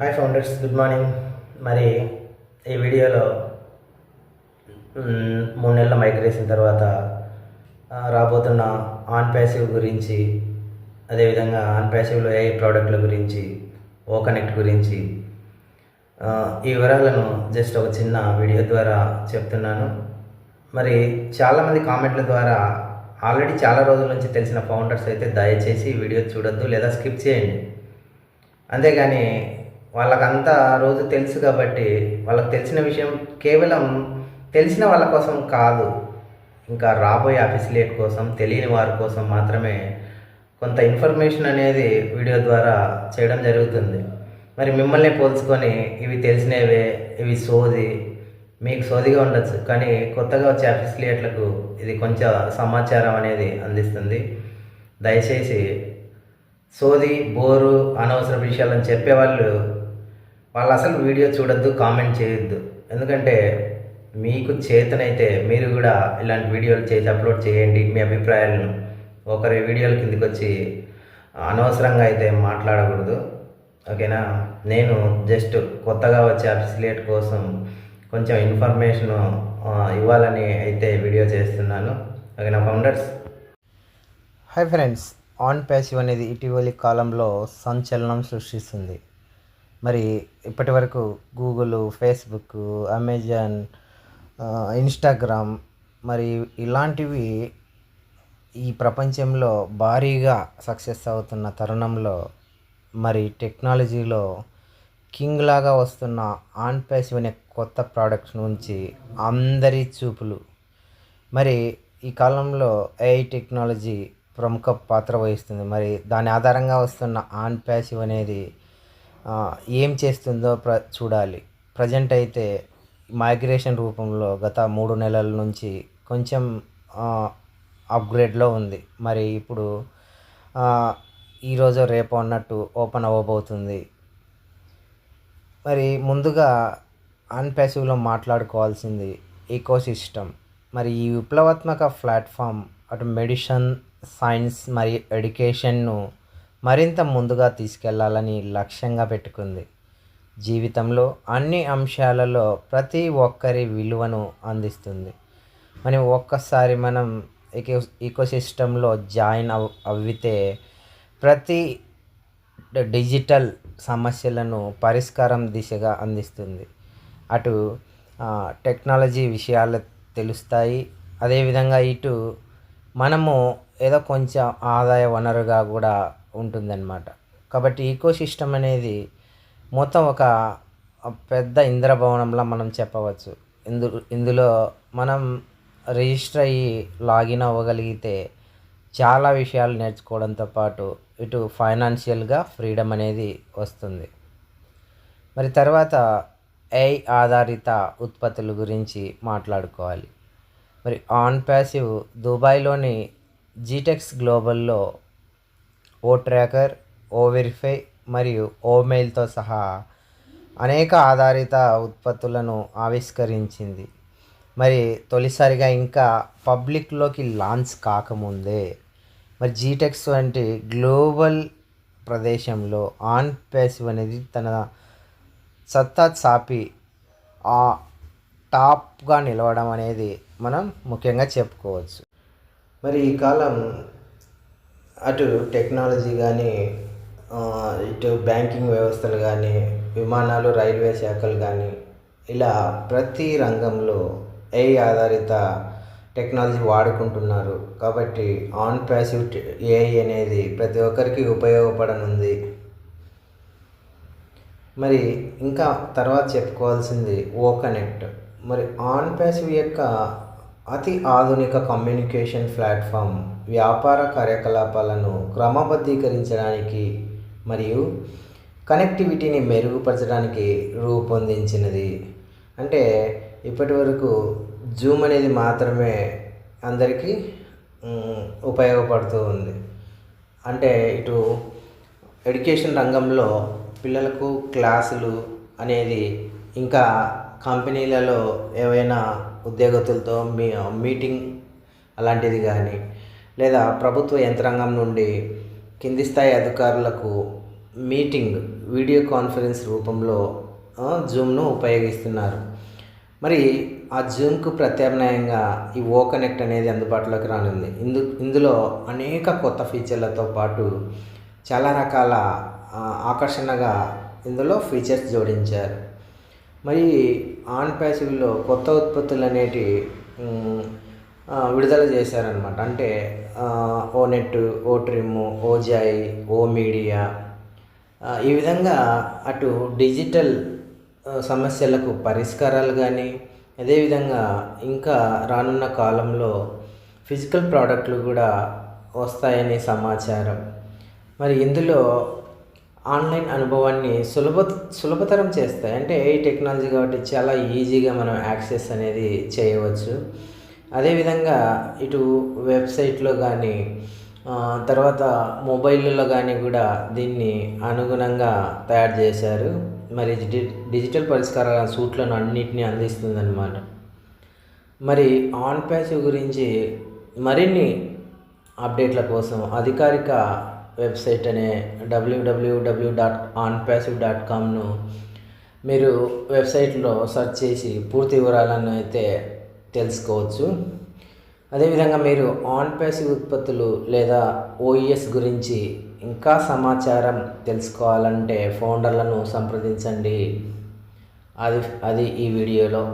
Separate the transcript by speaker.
Speaker 1: Hi founders good morning మరి ఈ వీడియోలో మూడు నెలల మైగ్రేషన్ తర్వాత రాబోతున్న ఆన్ ప్యాసివ్ గురించి అదేవిధంగా ఆన్ ప్యాసివ్లో ఏ ప్రోడక్ట్ల గురించి ఓ కనెక్ట్ గురించి ఈ వివరాలను జస్ట్ ఒక చిన్న వీడియో ద్వారా చెప్తున్నాను. మరి చాలామంది కామెంట్ల ద్వారా ఆల్రెడీ చాలా రోజుల నుంచి తెలిసిన ఫౌండర్స్ అయితే దయచేసి వీడియో చూడొద్దు లేదా స్కిప్ చేయండి. అంతేగాని వాళ్ళకంతా రోజు తెలుసు కాబట్టి వాళ్ళకి తెలిసిన విషయం కేవలం తెలిసిన వాళ్ళ కోసం కాదు ఇంకా రాబోయే అఫిసిలేట్ కోసం తెలియని వారి కోసం మాత్రమే కొంత ఇన్ఫర్మేషన్ అనేది వీడియో ద్వారా చేయడం జరుగుతుంది. మరి మిమ్మల్ని పోల్చుకొని ఇవి తెలిసినవే ఇవి సోది మీకు సోదిగా ఉండొచ్చు కానీ కొత్తగా వచ్చే అఫిసిలియేట్లకు ఇది కొంచెం సమాచారం అనేది అందిస్తుంది. దయచేసి సోది బోరు అనవసర విషయాలని చెప్పేవాళ్ళు వాళ్ళు అసలు వీడియో చూడొద్దు కామెంట్ చేయొద్దు. ఎందుకంటే మీకు చేతనైతే మీరు కూడా ఇలాంటి వీడియోలు చేసి అప్లోడ్ చేయండి మీ అభిప్రాయాలను. ఒకరి వీడియోల కిందకి వచ్చి అనవసరంగా అయితే మాట్లాడకూడదు. ఓకేనా? నేను జస్ట్ కొత్తగా వచ్చే అఫిసిలేట్ కోసం కొంచెం ఇన్ఫర్మేషన్ ఇవ్వాలని అయితే వీడియో చేస్తున్నాను. ఓకేనా founders? Hi friends On Passive అనేది ఇటీవలి కాలంలో సంచలనం సృష్టిస్తుంది. మరి ఇప్పటి వరకు గూగుల్ ఫేస్బుక్ అమెజాన్ ఇన్స్టాగ్రామ్ మరి ఇలాంటివి ఈ ప్రపంచంలో భారీగా సక్సెస్ అవుతున్న తరుణంలో మరి టెక్నాలజీలో కింగ్ లాగా వస్తున్న ఆన్ ప్యాసివ్ అనే కొత్త ప్రోడక్ట్స్ నుంచి అందరి చూపులు. మరి ఈ కాలంలో ఏఐ టెక్నాలజీ ప్రముఖ పాత్ర వహిస్తుంది. మరి దాని ఆధారంగా వస్తున్న ఆన్ ప్యాసివ్ అనేది ఏం చేస్తుందో ప్ర చూడాలి. ప్రజెంట్ అయితే మైగ్రేషన్ రూపంలో గత మూడు నెలల నుంచి కొంచెం అప్గ్రేడ్లో ఉంది. మరి ఇప్పుడు ఈరోజు రేపు అన్నట్టు ఓపెన్ అవ్వబోతుంది. మరి ముందుగా అన్పాసివ్లో మాట్లాడుకోవాల్సింది ఈకో సిస్టమ్ మరి ఈ విప్లవాత్మక ప్లాట్ఫామ్ అటు మెడిషన్ సైన్స్ మరియు ఎడ్యుకేషన్ను మరింత ముందుగా తీసుకెళ్ళాలని లక్ష్యంగా పెట్టుకుంది. జీవితంలో అన్ని అంశాలలో ప్రతి ఒక్కరి విలువను అందిస్తుంది. మనం ఒక్కసారి మనం ఈకోసిస్టంలో జాయిన్ అవ్ అవ్వితే ప్రతి డిజిటల్ సమస్యలను పరిష్కారం దిశగా అందిస్తుంది. అటు టెక్నాలజీ విషయాలు తెలుస్తాయి. అదేవిధంగా ఇటు మనము ఏదో కొంచెం ఆదాయ వనరుగా కూడా ఉంటుందన్నమాట. కాబట్టి ఈకో సిస్టమ్ అనేది మొత్తం ఒక పెద్ద ఇంద్రభవనంలా మనం చెప్పవచ్చు. ఇందు ఇందులో మనం రిజిస్టర్ అయ్యి లాగిన్ అవ్వగలిగితే చాలా విషయాలు నేర్చుకోవడంతో పాటు ఇటు ఫైనాన్షియల్గా ఫ్రీడమ్ అనేది వస్తుంది. మరి తర్వాత ఏఐ ఆధారిత ఉత్పత్తుల గురించి మాట్లాడుకోవాలి. మరి ఆన్ ప్యాసివ్ దుబాయ్లోని జీటెక్స్ గ్లోబల్లో ఓ ట్రాకర్ ఓ వెరిఫై మరియు ఓ మెయిల్తో సహా అనేక ఆధారిత ఉత్పత్తులను ఆవిష్కరించింది. మరి తొలిసారిగా ఇంకా పబ్లిక్లోకి లాంచ్ కాకముందే మరి జీటెక్స్ వంటి గ్లోబల్ ప్రదేశంలో ఆన్ ప్యాసివ్ అనేది తన సత్తా చాపి ఆ టాప్గా నిలవడం అనేది మనం ముఖ్యంగా చెప్పుకోవచ్చు. మరి ఈ కాలం అటు టెక్నాలజీ కానీ ఇటు బ్యాంకింగ్ వ్యవస్థలు కానీ విమానాలు రైల్వే శాఖలు కానీ ఇలా ప్రతి రంగంలో ఏఐ ఆధారిత టెక్నాలజీ వాడుకుంటున్నారు. కాబట్టి ఆన్ ప్యాసివ్ ఏఐ అనేది ప్రతి ఒక్కరికి ఉపయోగపడనుంది. మరి ఇంకా తర్వాత చెప్పుకోవాల్సింది ఓ కనెక్ట్ మరి ఆన్ ప్యాసివ్ యొక్క అతి ఆధునిక కమ్యూనికేషన్ ప్లాట్ఫామ్ వ్యాపార కార్యకలాపాలను క్రమబద్ధీకరించడానికి మరియు కనెక్టివిటీని మెరుగుపరచడానికి రూపొందించినది. అంటే ఇప్పటి వరకు జూమ్ అనేది మాత్రమే అందరికీ ఉపయోగపడుతూ ఉంది. అంటే ఇటు ఎడ్యుకేషన్ రంగంలో పిల్లలకు క్లాసులు అనేది ఇంకా కంపెనీలలో ఏవైనా ఉద్యోగతులతో మీ మీటింగ్ అలాంటిది కానీ లేదా ప్రభుత్వ యంత్రాంగం నుండి కింది స్థాయి అధికారులకు మీటింగ్ వీడియో కాన్ఫరెన్స్ రూపంలో జూమ్ను ఉపయోగిస్తున్నారు. మరి ఆ జూమ్కు ప్రత్యామ్నాయంగా ఈ ఓ కనెక్ట్ అనేది అందుబాటులోకి రానుంది. ఇందు ఇందులో అనేక కొత్త ఫీచర్లతో పాటు చాలా రకాల ఆకర్షణగా ఇందులో ఫీచర్స్ జోడించారు. మరి ఆన్ ప్యాసివ్లో కొత్త ఉత్పత్తులు అనేటి విడుదల చేశారనమాట అంటే O Net O Trim O Joy O media ఈ విధంగా అటు డిజిటల్ సమస్యలకు పరిష్కారాలు కానీ అదేవిధంగా ఇంకా రానున్న కాలంలో ఫిజికల్ ప్రోడక్ట్లు కూడా వస్తాయని సమాచారం. మరి ఇందులో ఆన్లైన్ అనుభవాన్ని సులభ సులభతరం చేస్తాయి. అంటే ఏ టెక్నాలజీ కాబట్టి చాలా ఈజీగా మనం యాక్సెస్ అనేది చేయవచ్చు. అదేవిధంగా ఇటు వెబ్సైట్లో కానీ తర్వాత మొబైల్లో కానీ కూడా దీన్ని అనుగుణంగా తయారు చేశారు. మరి డిజిటల్ పరిష్కారాల సూట్లను అన్నిటినీ అందిస్తుందన్నమాట. మరి ఆన్ ప్యాచ్ గురించి మరిన్ని అప్డేట్ల కోసం అధికారిక వెబ్సైట్ అనే WWW dot On Passive dot కామ్ను మీరు వెబ్సైట్లో సెర్చ్ చేసి పూర్తి వివరాలను అయితే తెలుసుకోవచ్చు. అదేవిధంగా మీరు ఆన్ ప్యాసివ్ ఉత్పత్తులు లేదా ఓఈఎస్ గురించి ఇంకా సమాచారం తెలుసుకోవాలంటే ఫౌండర్లను సంప్రదించండి. అది అది ఈ వీడియోలో.